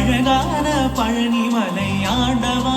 அழகான பழனி மலை ஆண்டவா.